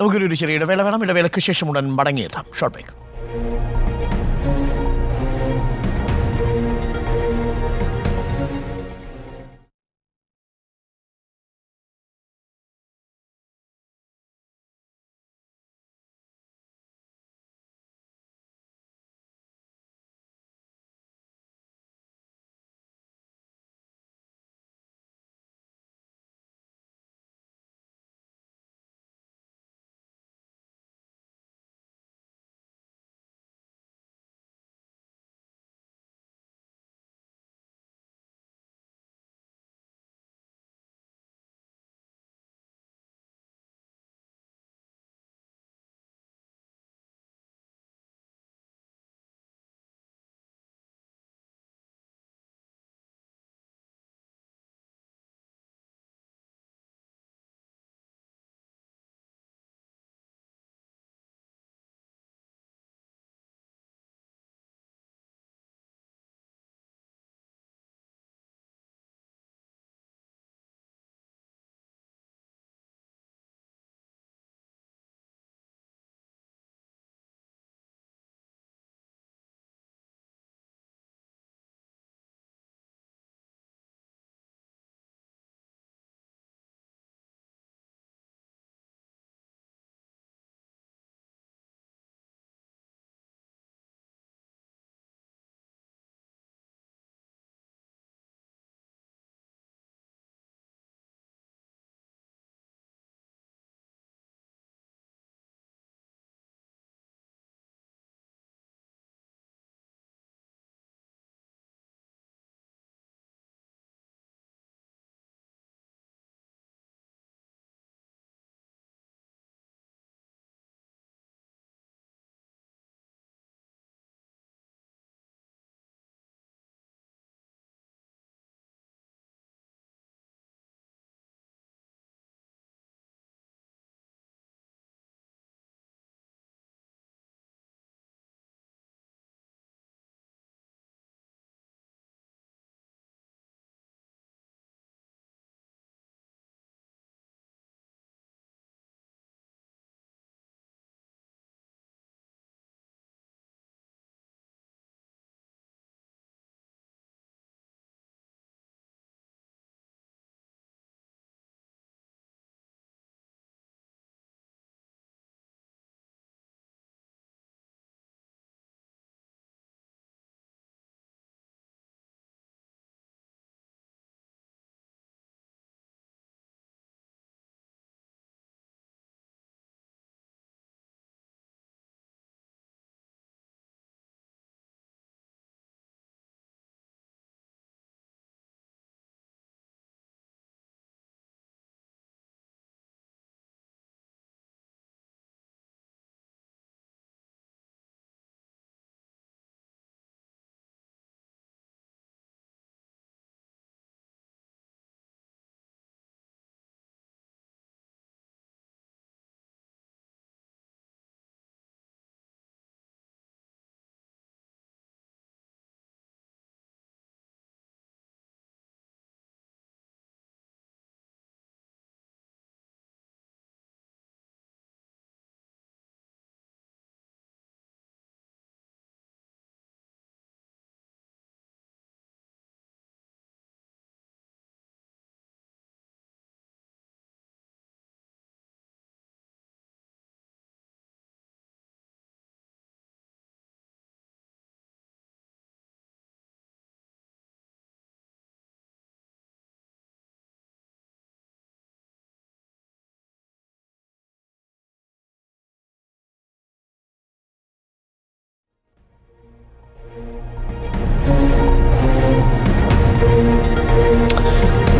നമുക്കൊരു ചെറിയ ഇടവേള വേണം ഇടവേളയ്ക്ക് ശേഷം ഉടൻ മടങ്ങിയെത്താം. Short break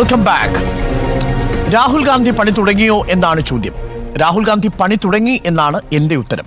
welcome back Rahul Gandhi പണി തുടങ്ങിയോ എന്നാണ് ചോദ്യം. രാഹുൽ ഗാന്ധി പണി തുടങ്ങി എന്നാണ് എന്റെ ഉത്തരം.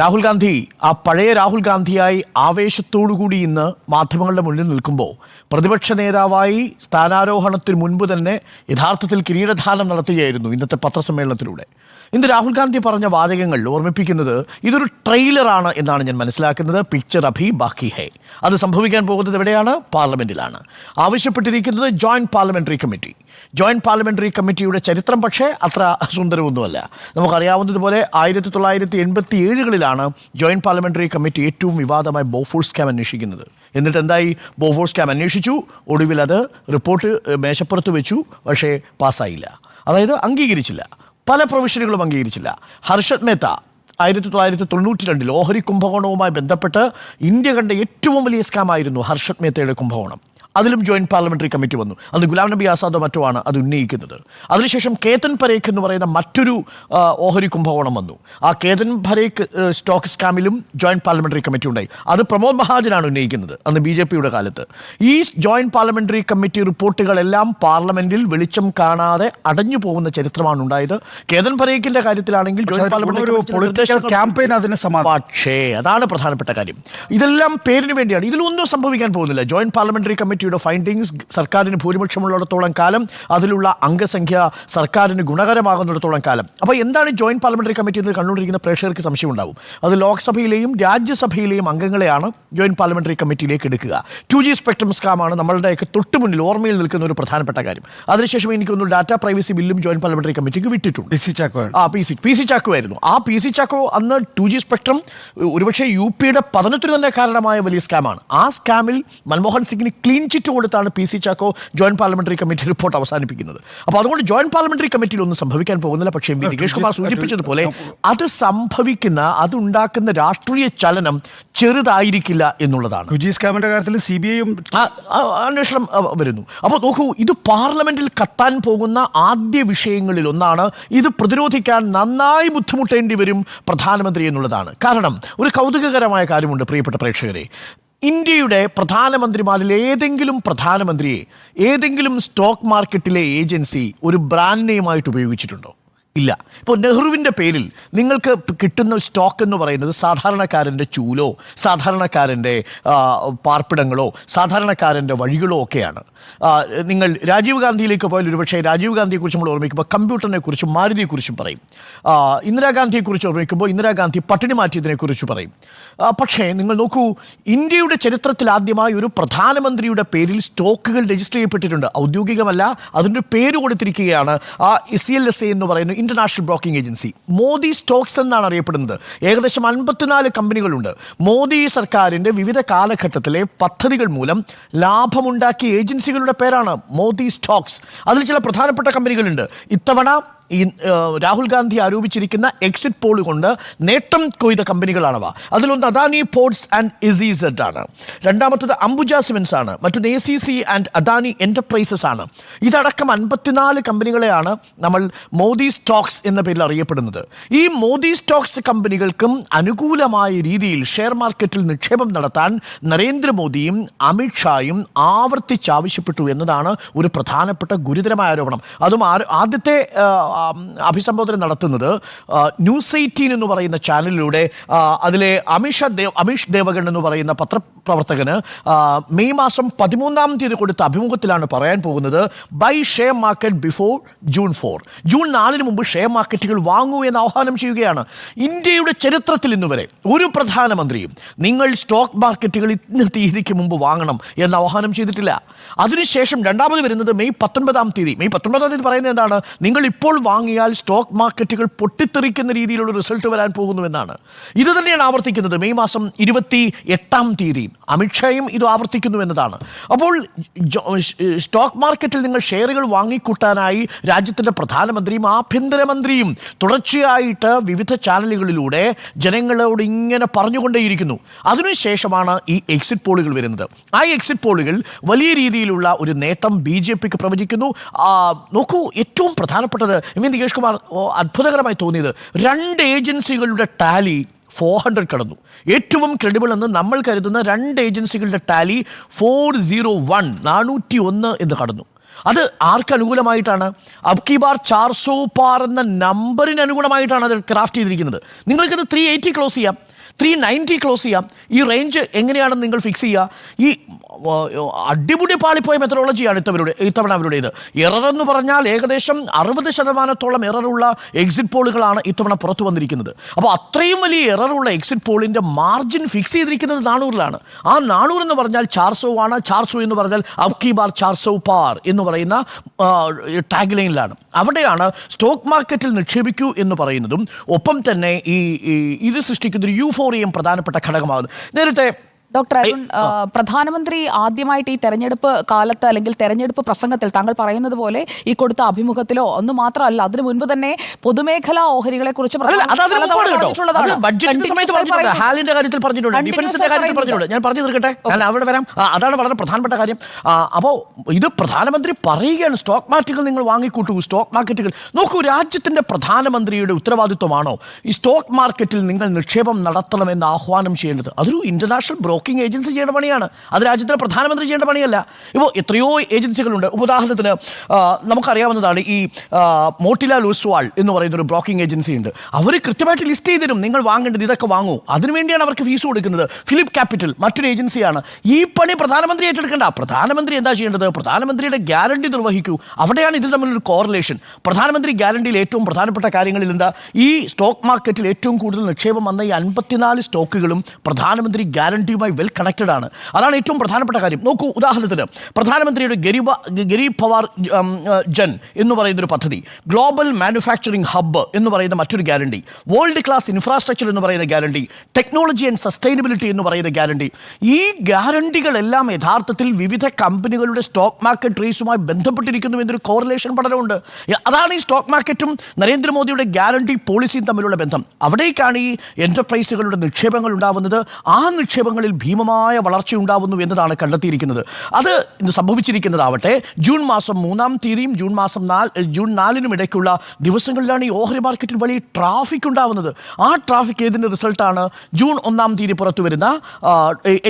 രാഹുൽ ഗാന്ധി ആ പഴയ രാഹുൽ ഗാന്ധിയായി ആവേശത്തോടുകൂടി ഇന്ന് മാധ്യമങ്ങളുടെ മുന്നിൽ നിൽക്കുമ്പോൾ പ്രതിപക്ഷ നേതാവായി സ്ഥാനാരോഹണത്തിന് മുൻപ് തന്നെ യഥാർത്ഥത്തിൽ കിരീടധാരണം നടത്തുകയായിരുന്നു ഇന്നത്തെ പത്രസമ്മേളനത്തിലൂടെ. ഇന്ന് രാഹുൽ ഗാന്ധി പറഞ്ഞ വാചകങ്ങൾ ഓർമ്മിപ്പിക്കുന്നത് ഇതൊരു ട്രെയിലറാണ് എന്നാണ് ഞാൻ മനസ്സിലാക്കുന്നത്. പിക്ചർ അഭി ബാക്കി ഹേ. അത് സംഭവിക്കാൻ പോകുന്നത് എവിടെയാണ്? പാർലമെന്റിലാണ് ആവശ്യപ്പെട്ടിരിക്കുന്നത് joint parliamentary committee. Joint parliamentary കമ്മിറ്റിയുടെ ചരിത്രം പക്ഷേ അത്ര സുന്ദരമൊന്നുമല്ല. നമുക്കറിയാവുന്നതുപോലെ ആയിരത്തി തൊള്ളായിരത്തി എൺപത്തി ഏഴുകളിലാണ് ജോയിന്റ് പാർലമെന്ററി കമ്മിറ്റി ഏറ്റവും വിവാദമായ ബോഫോഴ്സ് സ്കാം അന്വേഷിക്കുന്നത്. എന്നിട്ട് എന്തായി ബോഫോഴ്സ് സ്കാം അന്വേഷിച്ചു. ഒടുവിൽ അത് റിപ്പോർട്ട് മേശപ്പുറത്ത് വെച്ചു. പക്ഷേ പാസ്സായില്ല. അതായത് അംഗീകരിച്ചില്ല. പല പ്രൊവിഷനുകളും അംഗീകരിച്ചില്ല. ഹർഷത് മേത്ത ആയിരത്തി തൊള്ളായിരത്തി തൊണ്ണൂറ്റി രണ്ടിൽ ഓഹരി കുംഭകോണവുമായി ബന്ധപ്പെട്ട് ഇന്ത്യ കണ്ട ഏറ്റവും വലിയ സ്കാമായിരുന്നു ഹർഷത് മേത്തയുടെ കുംഭകോണം. അതിലും ജോയിന്റ് പാർലമെന്ററി കമ്മിറ്റി വന്നു. അത് ഗുലാം നബി ആസാദോ മറ്റോ ആണ് അത് ഉന്നയിക്കുന്നത്. അതിനുശേഷം കേതൻ പരേഖ് എന്ന് പറയുന്ന മറ്റൊരു ഓഹരി കുംഭകോണം വന്നു. ആ കേതൻ പരേഖ് സ്റ്റോക്ക് സ്കാമിലും ജോയിന്റ് പാർലമെന്ററി കമ്മിറ്റി ഉണ്ടായി. അത് പ്രമോദ് മഹാജനാണ് ഉന്നയിക്കുന്നത് അന്ന് ബി ജെ പിയുടെ കാലത്ത്. ഈ ജോയിന്റ് പാർലമെന്ററി കമ്മിറ്റി റിപ്പോർട്ടുകളെല്ലാം പാർലമെന്റിൽ വെളിച്ചം കാണാതെ അടഞ്ഞു പോകുന്ന ചരിത്രമാണ് ഉണ്ടായത്. കേതൻ പരേഖിന്റെ കാര്യത്തിലാണെങ്കിൽ ജോയിന്റ് പാർലമെന്ററി അതിന് പക്ഷേ അതാണ് പ്രധാനപ്പെട്ട കാര്യം. ഇതെല്ലാം പേരിന് വേണ്ടിയാണ്. ഇതിലൊന്നും സംഭവിക്കാൻ പോകുന്നില്ല. ജോയിന്റ് പാർലമെന്ററി കമ്മിറ്റിയുടെ ഫൈൻഡിങ്സ് സർക്കാരിന് ഭൂരിപക്ഷമുള്ളിടത്തോളം കാലം അതിലുള്ള അംഗസംഖ്യ സർക്കാരിന് ഗുണകരമാകുന്നിടത്തോളം കാലം. അപ്പോൾ എന്താണ് ജോയിന്റ് പാർലമെന്ററി കമ്മിറ്റി എന്ന് കണ്ടുകൊണ്ടിരിക്കുന്ന പ്രേക്ഷകർക്ക് സംശയം ഉണ്ടാവും അത് ലോക്സഭയിലെയും രാജ്യസഭയിലെയും അംഗങ്ങളെയാണ് ജോയിന്റ് പാർലമെന്ററി കമ്മിറ്റിയിലേക്ക് എടുക്കുക. ടു ജി സ്പെക്ട്രം സ്കാമാണ് നമ്മളുടെയൊക്കെ തൊട്ട് മുന്നിൽ ഓർമ്മയിൽ നിൽക്കുന്ന ഒരു പ്രധാനപ്പെട്ട കാര്യം. അതിനുശേഷം എനിക്കൊന്നും ഡാറ്റ പ്രൈവസി ബില്ലും ജോയിന്റ് പാർലമെന്ററി കമ്മിറ്റിക്ക് വിട്ടിട്ടുണ്ട്. പി സി ചാക്കോ ആ P C P C Chacko ആയിരുന്നു. ആ പി സി ചാക്കോ അന്ന് ടു ജി സ്പെക്ട്രം ഒരുപക്ഷെ യു പിയുടെ പതനത്തിന് തന്നെ കാരണമായ വലിയ സ്കാമാണ് ആ സ്കാമിൽ മൻമോഹൻ സിംഗിന് ക്ലീൻ ചിറ്റ് കൊടുത്താണ് P C Chacko joint parliamentary committee report അവസാനിപ്പിക്കുന്നത്. അപ്പോൾ അതുകൊണ്ട് ജോയിന്റ് പാർലമെന്ററി കമ്മിറ്റിയിൽ ഒന്നും സംഭവിക്കാൻ പോകുന്നില്ല. പക്ഷേ എം വി നികേഷ് കുമാർ സൂചിപ്പിച്ചതുപോലെ അത് സംഭവിക്കുന്ന അതുണ്ടാക്കുന്ന രാഷ്ട്രീയ ചലനം ചെറുതായിരിക്കില്ല എന്നുള്ളതാണ്. കാര്യത്തിൽ സി ബി ഐയും അന്വേഷണം വരുന്നു. അപ്പോൾ നോക്കൂ ഇത് പാർലമെന്റിൽ കത്താൻ പോകുന്ന ആദ്യ വിഷയങ്ങളിൽ ഒന്നാണ്. ഇത് പ്രതിരോധിക്കാൻ നന്നായി ബുദ്ധിമുട്ടേണ്ടി വരും പ്രധാനമന്ത്രി എന്നുള്ളതാണ്. കാരണം ഒരു കൗതുകകരമായ കാര്യമുണ്ട് പ്രിയപ്പെട്ട പ്രേക്ഷകരെ. ഇന്ത്യയുടെ പ്രധാനമന്ത്രിമാരിൽ ഏതെങ്കിലും പ്രധാനമന്ത്രിയെ ഏതെങ്കിലും സ്റ്റോക്ക് മാർക്കറ്റിലെ ഏജൻസി ഒരു ബ്രാൻഡ് നെയിമായിട്ട് ഉപയോഗിച്ചിട്ടുണ്ടോ? ഇല്ല. ഇപ്പോൾ നെഹ്റുവിന്റെ പേരിൽ നിങ്ങൾക്ക് കിട്ടുന്ന സ്റ്റോക്ക് എന്ന് പറയുന്നത് സാധാരണക്കാരന്റെ ചൂലോ സാധാരണക്കാരന്റെ പാർപ്പിടങ്ങളോ സാധാരണക്കാരന്റെ വഴികളോ ഒക്കെയാണ്. നിങ്ങൾ രാജീവ് ഗാന്ധിയിലേക്ക് പോയാൽ ഒരുപക്ഷെ രാജീവ് ഗാന്ധിയെക്കുറിച്ച് നമ്മൾ ഓർമ്മിക്കുമ്പോൾ കമ്പ്യൂട്ടറിനെക്കുറിച്ചും മാരുതിയെക്കുറിച്ചും പറയും. ഇന്ദിരാഗാന്ധിയെക്കുറിച്ച് ഓർമ്മിക്കുമ്പോൾ ഇന്ദിരാഗാന്ധി പട്ടിണി മാറ്റിയതിനെക്കുറിച്ച് പറയും. പക്ഷേ നിങ്ങൾ നോക്കൂ ഇന്ത്യയുടെ ചരിത്രത്തിൽ ആദ്യമായി ഒരു പ്രധാനമന്ത്രിയുടെ പേരിൽ സ്റ്റോക്കുകൾ രജിസ്റ്റർ ചെയ്യപ്പെട്ടിട്ടുണ്ട്. ഔദ്യോഗികമല്ല അതിന്റെ പേര് കൊടുത്തിരിക്കുകയാണ് ആ സി എൽ എസ് എ എന്ന് പറയുന്ന international broking agency. Modi stocks എന്നാണ് അറിയപ്പെടുന്നത്. ഏകദേശം അൻപത്തിനാല് കമ്പനികളുണ്ട്. മോദി സർക്കാരിന്റെ വിവിധ കാലഘട്ടത്തിലെ പദ്ധതികൾ മൂലം ലാഭമുണ്ടാക്കിയ ഏജൻസികളുടെ പേരാണ് മോദി സ്റ്റോക്സ്. അതിൽ ചില പ്രധാനപ്പെട്ട കമ്പനികളുണ്ട്. ഇത്തവണ ഈ രാഹുൽ ഗാന്ധി ആരോപിച്ചിരിക്കുന്ന എക്സിറ്റ് പോൾ കൊണ്ട് നേട്ടം കൊയ്ത കമ്പനികളാണവ. അതിലൊന്ന് അദാനി പോർട്സ് ആൻഡ് ഇസീസെഡ് ആണ്. രണ്ടാമത്തത് അംബുജ സിമെന്റ്സ് ആണ്. മറ്റൊന്ന് A C C and Adani enterprises ആണ്. ഇതടക്കം അൻപത്തിനാല് കമ്പനികളെയാണ് നമ്മൾ മോദി സ്റ്റോക്സ് എന്ന പേരിൽ അറിയപ്പെടുന്നത്. ഈ മോദി സ്റ്റോക്സ് കമ്പനികൾക്കും അനുകൂലമായ രീതിയിൽ ഷെയർ മാർക്കറ്റിൽ നിക്ഷേപം നടത്താൻ നരേന്ദ്രമോദിയും അമിത്ഷായും ആവർത്തിച്ചാവശ്യപ്പെട്ടു എന്നതാണ് ഒരു പ്രധാനപ്പെട്ട ഗുരുതരമായ ആരോപണം. അതും ആദ്യത്തെ അഭിസംബോധന നടത്തുന്നത് ന്യൂസ് എയ്റ്റീൻ എന്ന് പറയുന്ന ചാനലിലൂടെ അതിലെ അമിഷ ദേവ് അമിഷ് ദേവഗൺ എന്ന് പറയുന്ന പത്രപ്രവർത്തകന് ആ, മെയ് മാസം പതിമൂന്നാം തീയതി കൊടുത്ത അഭിമുഖത്തിലാണ് പറയാൻ പോകുന്നത് buy share market before June four June നാലിന് മുമ്പ് ഷെയർ മാർക്കറ്റുകൾ വാങ്ങൂ എന്ന് ആഹ്വാനം ചെയ്യുകയാണ്. ഇന്ത്യയുടെ ചരിത്രത്തിൽ ഇന്ന് വരെ ഒരു പ്രധാനമന്ത്രിയും നിങ്ങൾ സ്റ്റോക്ക് മാർക്കറ്റുകൾ ഇന്ന തീയതിക്ക് മുമ്പ് വാങ്ങണം എന്ന് ആഹ്വാനം ചെയ്തിട്ടില്ല. അതിനുശേഷം രണ്ടാമത് വരുന്നത് മെയ് പത്തൊൻപതാം തീയതി. മെയ് പത്തൊൻപതാം തീയതി പറയുന്നത് എന്താണ്? നിങ്ങൾ ഇപ്പോൾ വാങ്ങിയാൽ സ്റ്റോക്ക് മാർക്കറ്റുകൾ പൊട്ടിത്തെറിക്കുന്ന രീതിയിലുള്ള റിസൾട്ട് വരാൻ പോകുന്നു എന്നാണ്. ഇത് തന്നെയാണ് ആവർത്തിക്കുന്നത് മെയ് മാസം ഇരുപത്തി എട്ടാം തീയതി. അമിത്ഷായും ഇത് ആവർത്തിക്കുന്നു എന്നതാണ്. അപ്പോൾ സ്റ്റോക്ക് മാർക്കറ്റിൽ നിങ്ങൾ ഷെയറുകൾ വാങ്ങിക്കൂട്ടാനായി രാജ്യത്തിന്റെ പ്രധാനമന്ത്രിയും ആഭ്യന്തരമന്ത്രിയും തുടർച്ചയായിട്ട് വിവിധ ചാനലുകളിലൂടെ ജനങ്ങളോട് ഇങ്ങനെ പറഞ്ഞുകൊണ്ടേയിരിക്കുന്നു. അതിനുശേഷമാണ് ഈ എക്സിറ്റ് പോളുകൾ വരുന്നത്. ആ എക്സിറ്റ് പോളുകൾ വലിയ രീതിയിലുള്ള ഒരു നേട്ടം ബി ജെ പിക്ക് പ്രവചിക്കുന്നു. നോക്കൂ ഏറ്റവും പ്രധാനപ്പെട്ടത് എം വി നികേഷ് കുമാർ അത്ഭുതകരമായി തോന്നിയത് രണ്ട് ഏജൻസികളുടെ ടാലി ഫോർ ഹൺഡ്രഡ് കടന്നു. ഏറ്റവും ക്രെഡിബിൾ എന്ന് നമ്മൾ കരുതുന്ന രണ്ട് ഏജൻസികളുടെ ടാലി ഫോർ സീറോ വൺ നാനൂറ്റി ഒന്ന് എന്ന് കടന്നു. അത് ആർക്ക് അനുകൂലമായിട്ടാണ്? അബ്കി ബാർ ചാർസോ പാർ എന്ന നമ്പറിന് അനുകൂലമായിട്ടാണ് അത് ക്രാഫ്റ്റ് ചെയ്തിരിക്കുന്നത്. നിങ്ങൾക്കത് ത്രീ എയ്റ്റി ക്ലോസ് ചെയ്യാം. ത്രീ നയന്റി ക്ലോസ് ചെയ്യാം. ഈ റേഞ്ച് എങ്ങനെയാണെന്ന് നിങ്ങൾ ഫിക്സ് ചെയ്യുക? ഈ അടിപൊളി പാളിപ്പോയ മെത്തഡോളജിയാണ് ഇത്തവരുടെ ഇത്തവണ അവരുടേത്. എറർ എന്ന് പറഞ്ഞാൽ ഏകദേശം അറുപത് ശതമാനത്തോളം എററുള്ള എക്സിറ്റ് പോളുകളാണ് ഇത്തവണ പുറത്തു വന്നിരിക്കുന്നത്. അപ്പോൾ അത്രയും വലിയ എററുള്ള എക്സിറ്റ് പോളിന്റെ മാർജിൻ ഫിക്സ് ചെയ്തിരിക്കുന്നത് നാനൂറിലാണ് ആ നാനൂറ് എന്ന് പറഞ്ഞാൽ ചാർസോ ആണ്. ചാർസോ എന്ന് പറഞ്ഞാൽ അബ്കി ബാർ ചാർസോ പാർ എന്ന് പറയുന്ന ടാഗ് ലൈനിലാണ് അവിടെയാണ് സ്റ്റോക്ക് മാർക്കറ്റിൽ നിക്ഷേപിക്കൂ എന്ന് പറയുന്നതും ഒപ്പം തന്നെ ഈ ഇത് സൃഷ്ടിക്കുന്ന ഒരു യൂഫോറിയം പ്രധാനപ്പെട്ട ഘടകമാകുന്നു. നേരത്തെ ഡോക്ടർ അരുൺ പ്രധാനമന്ത്രി ആദ്യമായിട്ട് ഈ തെരഞ്ഞെടുപ്പ് കാലത്ത് അല്ലെങ്കിൽ തെരഞ്ഞെടുപ്പ് പ്രസംഗത്തിൽ താങ്കൾ പറയുന്നത് പോലെ ഈ കൊടുത്ത അഭിമുഖത്തിലോ ഒന്നും മാത്രമല്ല അതിനു മുൻപ് തന്നെ പൊതുമേഖലാ ഓഹരികളെ കുറിച്ച് ഹാലിന്റെ കാര്യത്തിൽ പറഞ്ഞിട്ടുണ്ട്. ഡിഫൻസിന്റെ കാര്യത്തിൽ പറഞ്ഞിട്ടുണ്ട്. ഞാൻ പറഞ്ഞു തീർക്കട്ടെ? ഞാൻ അവിടെ വരാം. അതാണ് വളരെ പ്രധാനപ്പെട്ട കാര്യം. അപ്പോൾ അപ്പോ ഇത് പ്രധാനമന്ത്രി പറയുകയാണ്. സ്റ്റോക്ക് മാർക്കറ്റുകൾ നിങ്ങൾ വാങ്ങിക്കൂട്ടൂ. സ്റ്റോക്ക് മാർക്കറ്റുകൾ നോക്കൂ രാജ്യത്തിന്റെ പ്രധാനമന്ത്രിയുടെ ഉത്തരവാദിത്വമാണോ? ഈ സ്റ്റോക്ക് മാർക്കറ്റിൽ നിങ്ങൾ നിക്ഷേപം നടത്തണമെന്ന് ആഹ്വാനം ചെയ്യേണ്ടത് അതൊരു ഇന്റർനാഷണൽ ബ്രോക്കിംഗ് ഏജൻസി ചെയ്യേണ്ട പണിയാണ്. അത് രാജ്യത്തിലെ പ്രധാനമന്ത്രി ചെയ്യേണ്ട പണിയല്ല. ഇപ്പോൾ എത്രയോ ഏജൻസികളുണ്ട്. ഉദാഹരണത്തിന് നമുക്കറിയാവുന്നതാണ് ഈ മോട്ടിലാൽ ഉസ്വാൾ എന്ന് പറയുന്ന ഒരു ബ്ലോക്കിംഗ് ഏജൻസി ഉണ്ട് അവർ കൃത്യമായിട്ട് ലിസ്റ്റ് ചെയ്ത് തരും നിങ്ങൾ വാങ്ങേണ്ടത് ഇതൊക്കെ വാങ്ങൂ. അതിനുവേണ്ടിയാണ് അവർക്ക് ഫീസ് കൊടുക്കുന്നത്. ഫിലിപ്പ് ക്യാപിറ്റൽ മറ്റൊരു ഏജൻസിയാണ്. ഈ പണി പ്രധാനമന്ത്രി ഏറ്റെടുക്കേണ്ട. പ്രധാനമന്ത്രി എന്താ ചെയ്യേണ്ടത്? പ്രധാനമന്ത്രിയുടെ ഗ്യാരണ്ടി നിർവഹിക്കൂ. അവിടെയാണ് ഇത് തമ്മിലൊരു കോറിലേഷൻ പ്രധാനമന്ത്രി ഗ്യാരണ്ടിയിൽ ഏറ്റവും പ്രധാനപ്പെട്ട കാര്യങ്ങളിൽ എന്താ? ഈ സ്റ്റോക്ക് മാർക്കറ്റിൽ ഏറ്റവും കൂടുതൽ നിക്ഷേപം വന്ന ഈ അൻപത്തിനാല് സ്റ്റോക്കുകളും പ്രധാനമന്ത്രി ഗ്യാരണ്ടിയുമായി വെൽ കണക്റ്റഡ് ആണ്. അതാണ് ഏറ്റവും പ്രധാനപ്പെട്ട കാര്യം. നോക്കൂ ഉദാഹരണത്തിന് പ്രധാനമന്ത്രിയുടെ ഗരീബ ഗരീബ് പവാർ ജൻ എന്ന് പറയുന്നൊരു പദ്ധതി ഗ്ലോബൽ മാനുഫാക്ചറിംഗ് ഹബ്ബ് എന്ന് പറയുന്ന മറ്റൊരു ഗ്യാരണ്ടി വേൾഡ് ക്ലാസ് ഇൻഫ്രാസ്ട്രക്ചർ എന്ന് പറയുന്ന ഗ്യാരണ്ടി ടെക്നോളജി ആൻഡ് സസ്റ്റൈനബിലിറ്റി എന്ന് പറയുന്ന ഗ്യാരണ്ടി ഈ ഗ്യാരണ്ടികളെല്ലാം യഥാർത്ഥത്തിൽ വിവിധ കമ്പനികളുടെ സ്റ്റോക്ക് മാർക്കറ്റ് റേസുമായി ബന്ധപ്പെട്ടിരിക്കുന്നു എന്നൊരു കോറിലേഷൻ പഠനമുണ്ട്. അതാണ് ഈ സ്റ്റോക്ക് മാർക്കറ്റും നരേന്ദ്രമോദിയുടെ ഗ്യാരണ്ടി പോളിസിയും തമ്മിലുള്ള ബന്ധം. അവിടേക്കാണ് ഈ എന്റർപ്രൈസുകളുടെ നിക്ഷേപങ്ങൾ ഉണ്ടാവുന്നത്. ആ നിക്ഷേപങ്ങളിൽ ഭീമമായ വളർച്ചയുണ്ടാവുന്നു എന്നതാണ് കണ്ടെത്തിയിരിക്കുന്നത്. അത് ഇന്ന് സംഭവിച്ചിരിക്കുന്നതാവട്ടെ. ജൂൺ മാസം മൂന്നാം തീയതിയും ജൂൺ മാസം നാല് ജൂൺ നാലിനും ഇടയ്ക്കുള്ള ദിവസങ്ങളിലാണ് ഈ ഓഹരി മാർക്കറ്റിൽ വലിയ ട്രാഫിക് ഉണ്ടാവുന്നത്. ആ ട്രാഫിക് ഏതിന്റെ റിസൾട്ടാണ്? ജൂൺ ഒന്നാം തീയതി പുറത്തു വരുന്ന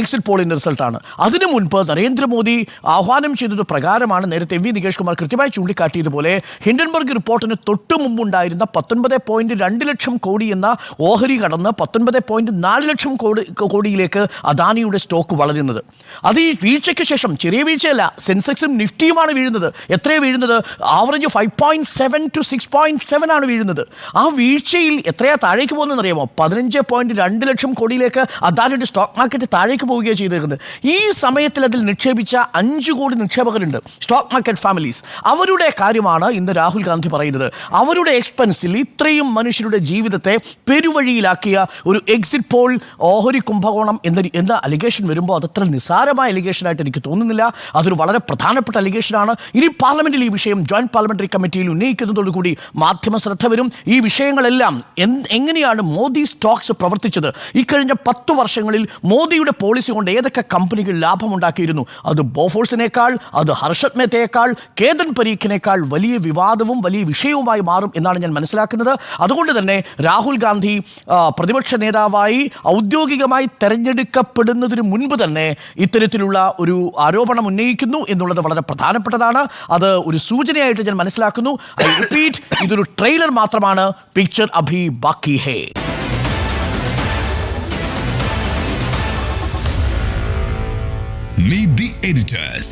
എക്സിറ്റ് പോളിന്റെ റിസൾട്ടാണ്. അതിനു മുൻപ് നരേന്ദ്രമോദി ആഹ്വാനം ചെയ്തത് പ്രകാരമാണ് നേരത്തെ വി നികേഷ് കുമാർ കൃത്യമായി ചൂണ്ടിക്കാട്ടിയതുപോലെ ഹിൻഡൻബർഗ് റിപ്പോർട്ടിന് തൊട്ടു മുമ്പുണ്ടായിരുന്ന പത്തൊൻപത് പോയിന്റ് രണ്ട് ലക്ഷം കോടി എന്ന ഓഹരി കടന്ന് പത്തൊൻപത് പോയിന്റ് നാല് ലക്ഷം കോടി കോടിയിലേക്ക് അദാനിയുടെ സ്റ്റോക്ക് വളരുന്നത്. അത് ഈ വീഴ്ചയ്ക്ക് ശേഷം ചെറിയ വീഴ്ചയല്ല സെൻസെക്സും നിഫ്റ്റിയുമാണ് വീഴുന്നത്. എത്രയാണ് വീഴുന്നത്? Average five point seven to six point seven ആണ് വീഴുന്നത്. ആ വീഴ്ചയിൽ എത്രയാ താഴേക്ക് പോകുന്നതെന്ന് അറിയാമോ പതിനഞ്ച് പോയിന്റ് രണ്ട് ലക്ഷം കോടിയിലേക്ക് അദാനിയുടെ സ്റ്റോക്ക് മാർക്കറ്റ് താഴേക്ക് പോവുകയാണ് ചെയ്തിരിക്കുന്നത് ഈ സമയത്തിൽ അതിൽ നിക്ഷേപിച്ച അഞ്ച് കോടി നിക്ഷേപകരുണ്ട് സ്റ്റോക്ക് മാർക്കറ്റ് ഫാമിലീസ്. അവരുടെ കാര്യമാണ് ഇന്ന് രാഹുൽ ഗാന്ധി പറയുന്നത്. അവരുടെ എക്സ്പെൻസിൽ ഇത്രയും മനുഷ്യരുടെ ജീവിതത്തെ പെരുവഴിയിലാക്കിയ ഒരു എക്സിറ്റ് പോൾ ഓഹരി കുംഭകോണം എന്ന എന്ന അലിഗേഷൻ വരുമ്പോൾ അതത്ര നിസ്സാരമായ അലിഗേഷനായിട്ട് എനിക്ക് തോന്നുന്നില്ല. അതൊരു വളരെ പ്രധാനപ്പെട്ട അലിഗേഷനാണ് ഇനി പാർലമെന്റിൽ ഈ വിഷയം ജോയിന്റ് പാർലമെന്ററി കമ്മിറ്റിയിൽ ഉന്നയിക്കുന്നതോടുകൂടി മാധ്യമ ശ്രദ്ധ വരും. ഈ വിഷയങ്ങളെല്ലാം എങ്ങനെയാണ് മോദി സ്റ്റോക്സ് പ്രവർത്തിച്ചത്? ഇക്കഴിഞ്ഞ പത്ത് വർഷങ്ങളിൽ മോദിയുടെ പോളിസി കൊണ്ട് ഏതൊക്കെ കമ്പനികൾ ലാഭമുണ്ടാക്കിയിരുന്നു? അത് ബോഫോഴ്സിനേക്കാൾ അത് ഹർഷത് മേത്തയേക്കാൾ കേതൻ പരീഖിനേക്കാൾ വലിയ വിവാദവും വലിയ വിഷയവുമായി മാറും എന്നാണ് ഞാൻ മനസ്സിലാക്കുന്നത്. അതുകൊണ്ട് തന്നെ രാഹുൽ ഗാന്ധി പ്രതിപക്ഷ നേതാവായി ഔദ്യോഗികമായി തെരഞ്ഞെടുക്കപ്പെടുന്നതിന് മുൻപ് തന്നെ ഇത്തരത്തിലുള്ള ഒരു ആരോപണം ഉന്നയിക്കുന്നു എന്നുള്ളത് വളരെ പ്രധാനപ്പെട്ടതാണ്. അത് ഒരു സൂചനയായിട്ട് ഞാൻ മനസ്സിലാക്കുന്നു. ഐ റിപ്പീറ്റ് ഇതൊരു ട്രെയിലർ മാത്രമാണ്. പിക്ചർ അഭി ബാക്കി ഹേ. Meet the editors.